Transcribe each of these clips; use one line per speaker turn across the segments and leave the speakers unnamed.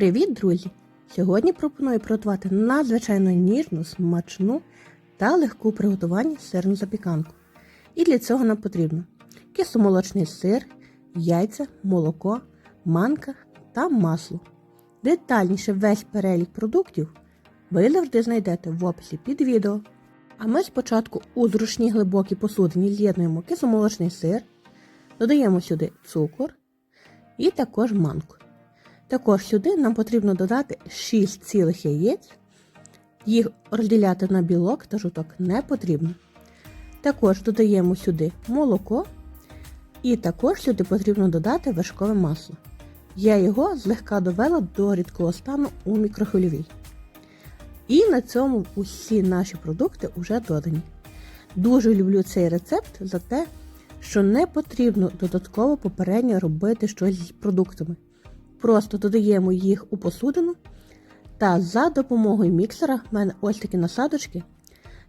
Привіт, друзі! Сьогодні пропоную приготувати надзвичайно ніжну, смачну та легку приготування сирну запіканку. І для цього нам потрібно кисломолочний сир, яйця, молоко, манка та масло. Детальніше весь перелік продуктів ви завжди знайдете в описі під відео. А ми спочатку у зручній глибокій посудині з'єднуємо кисломолочний сир, додаємо сюди цукор і також манку. Також сюди нам потрібно додати 6 цілих яєць. Їх розділяти на білок та жовток не потрібно. Також додаємо сюди молоко. І також сюди потрібно додати вершкове масло. Я його злегка довела до рідкого стану у мікрохвильовій. І на цьому усі наші продукти вже додані. Дуже люблю цей рецепт за те, що не потрібно додатково попередньо робити щось з продуктами. Просто додаємо їх у посудину та за допомогою міксера в мене ось такі насадочки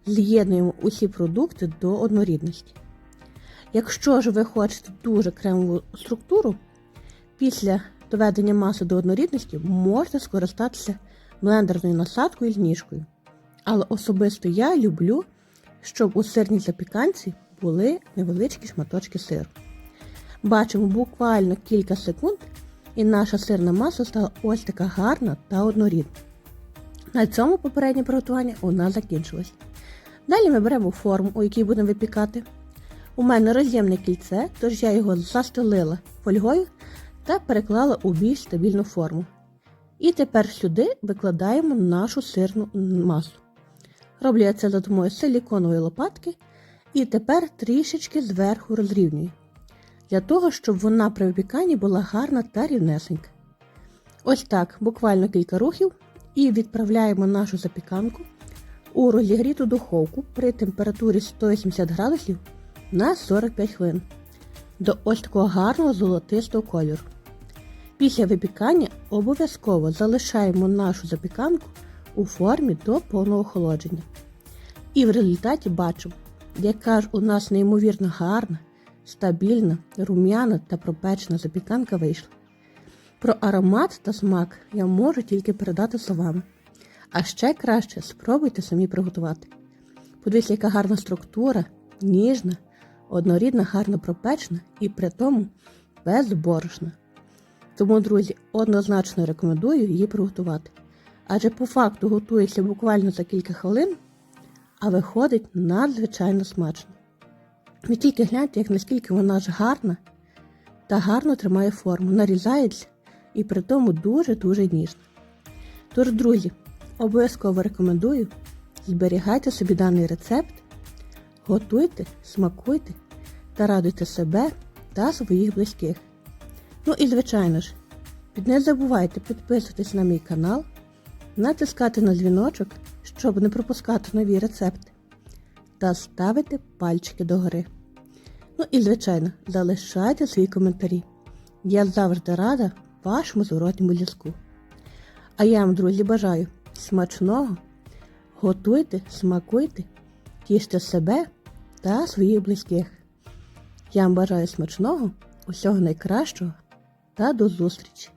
з'єднуємо усі продукти до однорідності. Якщо ж ви хочете дуже кремову структуру, після доведення маси до однорідності можете скористатися блендерною насадкою з ніжкою. Але особисто я люблю, щоб у сирній запіканці були невеличкі шматочки сиру. Бачимо буквально кілька секунд, і наша сирна маса стала ось така гарна та однорідна. На цьому попереднє приготування у нас закінчилось. Далі ми беремо форму, у якій будемо випікати. У мене роз'ємне кільце, тож я його застелила фольгою та переклала у більш стабільну форму. І тепер сюди викладаємо нашу сирну масу. Роблю я це за допомогою силіконової лопатки і тепер трішечки зверху розрівнюю. Для того, щоб вона при випіканні була гарна та рівнесенька. Ось так, буквально кілька рухів, і відправляємо нашу запіканку у розігріту духовку при температурі 180 градусів на 45 хвилин до ось такого гарного золотистого кольору. Після випікання обов'язково залишаємо нашу запіканку у формі до повного охолодження. І в результаті бачимо, яка ж у нас неймовірно гарна, стабільна, рум'яна та пропечена запіканка вийшла. Про аромат та смак я можу тільки передати словами. А ще краще спробуйте самі приготувати. Подивіться, яка гарна структура, ніжна, однорідна, гарно пропечена і при тому безборошна. Тому, друзі, однозначно рекомендую її приготувати. Адже по факту готується буквально за кілька хвилин, а виходить надзвичайно смачно. Ви тільки гляньте, як наскільки вона ж гарна та гарно тримає форму, нарізається і при тому дуже-дуже ніжна. Тож, друзі, обов'язково рекомендую зберігайте собі даний рецепт, готуйте, смакуйте та радуйте себе та своїх близьких. Ну і, звичайно ж, не забувайте підписуватись на мій канал, натискати на дзвіночок, щоб не пропускати нові рецепти, та ставити пальчики догори. Ну і, звичайно, залишайте свої коментарі. Я завжди рада вашому зворотньому зв'язку. А я вам, друзі, бажаю смачного, готуйте, смакуйте, тіште себе та своїх близьких. Я вам бажаю смачного, усього найкращого та до зустрічі!